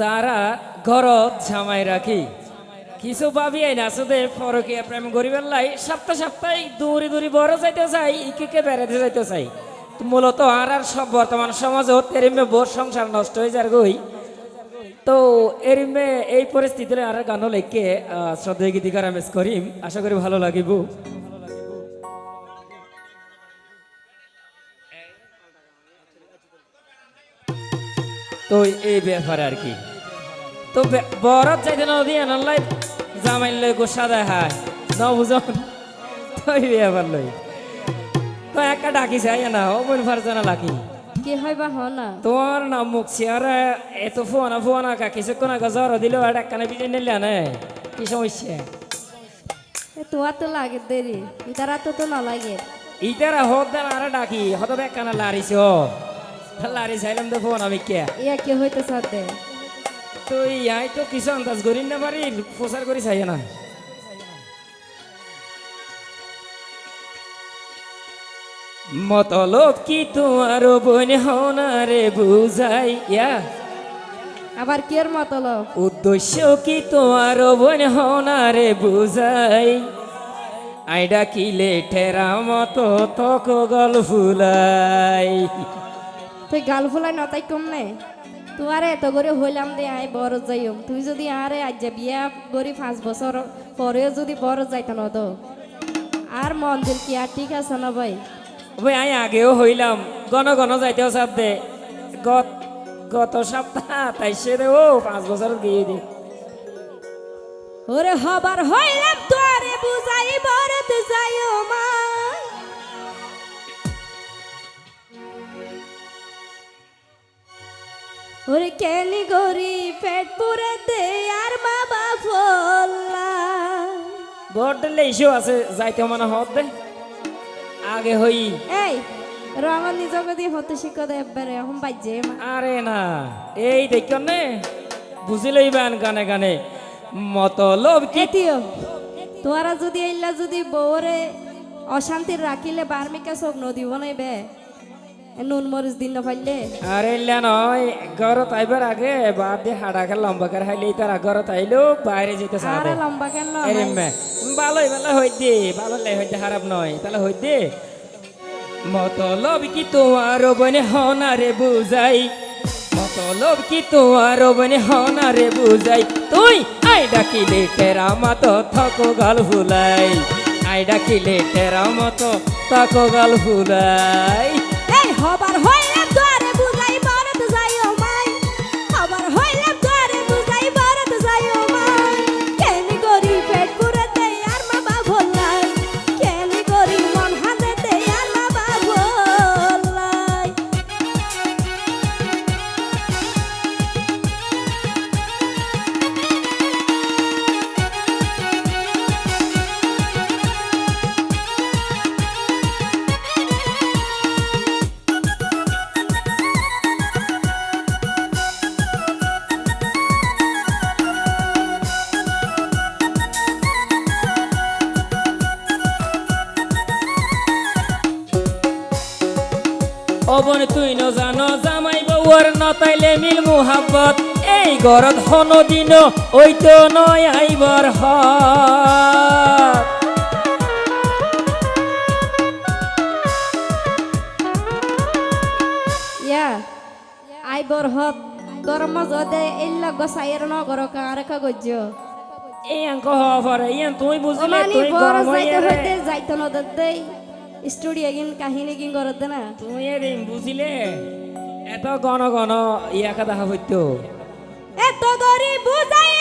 যারা ঘরত জামাই রাখি, কিছু পাবি না শুধু পরকীয়া প্রেম গরিবের লাই সপ্তাহ সপ্তাহে দূরে দূরে বড় যাইতে চাই ইকে বেড়াতে যাইতে চাই। মূলত আর আর সব বর্তমান সমাজে এরিমে বোর সংসার নষ্ট হয়ে যার গই। তো এরিমে এই পরিস্থিতিতে আর গান লেখকে শ্রদ্ধা গীতিকার আমি করিম। আশা করি ভালো লাগিব। তো এই ব্যাপারে আর কি। তো বরত যাইতে নদী আনালাই জামাই লই গোসা দেখায় ন বুঝন তো এই ব্যাপার লই। তো একটা ডাকি চাই না ও বোন ফারজানা লাকি। কি হয় বা হ না। তোমার নাম মুখ চেয়ারে এত ফোনা ফোনা কা কিছুক্ষণ আগে জ্বর দিল আর একখানে বিজে নিলে না। কি সমস্যা? এ তোমার তো লাগে দেরি ইতারা তো তো না লাগে। ইতারা হদ দেন আর ডাকি হত একখানা লারিছ লারি চাইলাম তো ফোন আমি কে। ইয়া কি হইতে সাথে? তো ইয়াই তো কিছু আন্দাজ করি না পারি প্রচার করি চাই না। মতলব কি তোমার বোন হনারে বুঝাই ইয়া? আবার কি এর মতলব? উদ্দেশ্য কি তোমার বোন হনারে বুঝাই? আইডা কি লেঠেরা মতো তক গল ফুলাই। তুই গাল ফুলাই নতাই কম নে তোমারে এত করে হইলাম দে আই বড় যাইম তুই যদি আরে আজ যে বিয়া করি পাঁচ বছর পরেও যদি বড় যাইত ন তো? আর মন্দির কি আর ঠিক আছে না ভাই? ভাই আমি আগেও হইলাম। গণ গণ যাইতেও চাপ দে গত গত সপ্তাহ তাইসে দে ও পাঁচ বছর গিয়ে দি। ওরে হবার হইলাম তোরে বুঝাই বরত যাইও মা। ওরে কেনি গরি পেট পুরে দে আর বাবা ফল্লা বড় দিলে ইস্যু আছে যাইতে মানে হত দে। আগে হই। এই রঙ নিজকে দিয়ে হতে শিখো দে এবারে এখন বাজে মা। আরে না এই দেখ নে বুঝি লইবেন গানে গানে। মতলব কি? তোরা যদি এইলা যদি বউরে অশান্তির রাখিলে বার্মিকা চোখ নদীব নাইবে নুন মরিচ দিন না পাইলে? আরে ইল্লা নয় ঘরত আইবার আগে বাদ দিয়ে হাড়া খেল লম্বা করে খাইলে তারা ঘরত আইলো বাইরে যেতে আর চাবে লম্বা কেন এরে মে ভালোই ভালো হই দে ভালো লাই হইতে খারাপ নয় তাহলে হই দে। মতলব কি তোমার বনে হনারে বুঝাই? মতলব কি তোমার বনে হনারে বুঝাই? তুই আই ডাকিলে তেরা মত থকো গাল ফুলাই। আই ডাকিলে তেরা মত থকো গাল ফুলাই। এই অবন তুই ন জানো জামাই বউর নতাইলে মিল মুহাব্বত। এই গরত হন দিন ওই তো নয় আইবার হ আই হত গরম মজদে ইল্লা গসাইয়ের ন কার কা এই অঙ্ক হওয়া পরে ইয়ান তুই বুঝলে তুই গরম হইতে যাইতো ন দে স্টুডিও এগিন কাহিনী কি করতে না তুমি এদিন বুঝিলে এত গণ গণ ইয়াকা দেখা হইতো। এত গরি বুঝাইলাম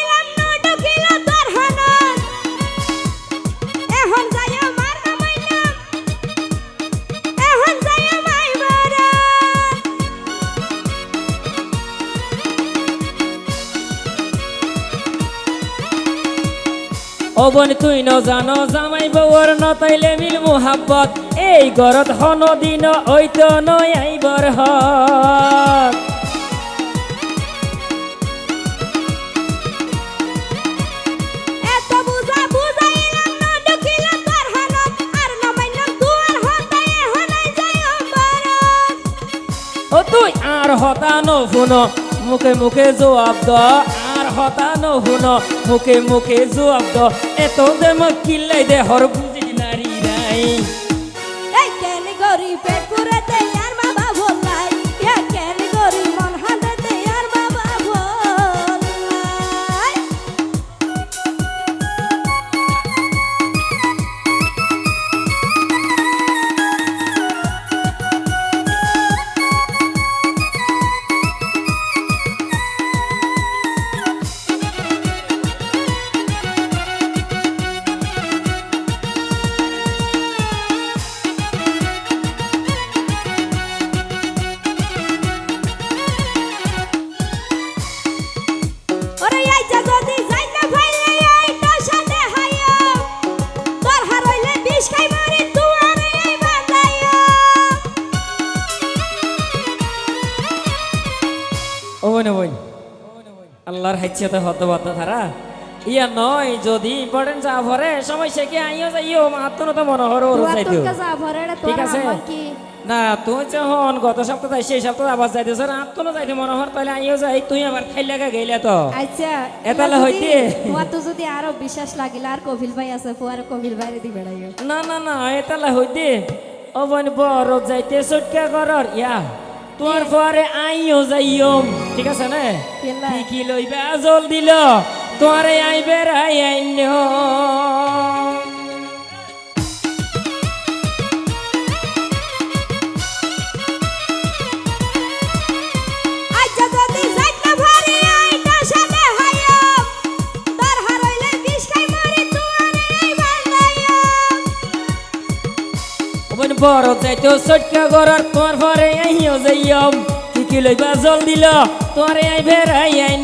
অবন তুই ন জানো জামাই বউর নতাইলে মিল মুহাব্বত। এই গরত হন দিন ওই তো নয় আইবার হ এত বুঝা বুঝাইলাম না ঢুকিল তোর হানত আর নামাইলাম দুয়ার হতে এখন যাইও বারাত ও তুই আর হতানো ফুন মুখে মুখে জবাব দ। হতা নহুন মুখে মুখে জবাব দ। এত দেম কিল্লাই দেহর বুঝি নারী নাই। আল্লাহর হাইছে হত বাত ধারা ইয়া নয় যদি ইম্পর্টেন্ট যা ভরে সময় সে কি আইও যাইও মাত্র তো মনে হরো তুয়ার যাইতো তোর কাছে ভরে রে ঠিক আছে। না তুই যখন গত সপ্তাহে সেই সপ্তাহে আবার যাইতেছ রাত তো যাইতে মনে হর তাহলে আইও যাই তুই আবার খাই লাগা গেলে তো। আচ্ছা এতালে হইতে। তোমার তো যদি আরও বিশ্বাস লাগিল আর কপিল ভাই আছে ফুয়ার কপিল ভাইরে দি বেড়াইও না না না এতালে হইতে। ও বোন বড় যাইতে চটকা করর ইয়া। তোর পরে আইও যাইও ঠিক আছে না? কি কি লইবা জল দিল তোরে আইবে রাই আইন বড় যাইতে চটকা করর তোর পরে আইও যাইও কি লইবা জল দিল তোরে আইন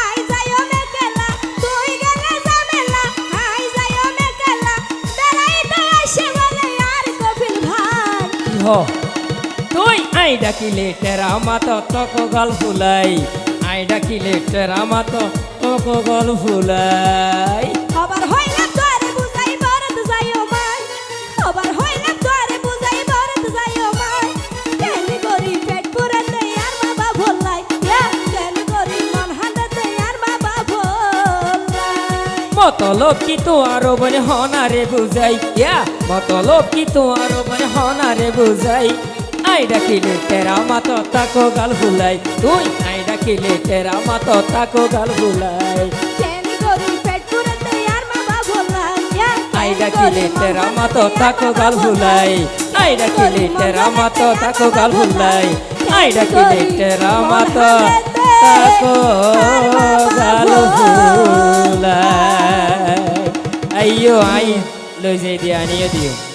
আই যাইও মেকেলা। তুই গেলে ঝামেলা, আই যাইও মেকেলা। বেড়াইতে আসে বলে আর কপিল ভাই। হ তুই আই ডাকিলে টেরা মাত তক গল ফুলাই আই ডাকিলে টেরা মাত তক গল ফুলাই মতলব কি তোমার বনে হনারে বুঝাই। ইয়া মতলব কি তোমার বনে হনারে বুঝাই। আই ডাকিলে টেরা মাত তাকো গাল ফুলাই তুই আই ডাকিলে টেরা মাত তাকো গাল আর ভোলাই। আই ডাকিলে টেরা মাত তাকো গাল ফুলাই আই ডাকিলে টেরা মাত তাকো গাল ফুলাই আই ডাকিলে টেরা মাত ফুলাই আইয়ো আই লই যাই দিয়া আনিয়ে দিও।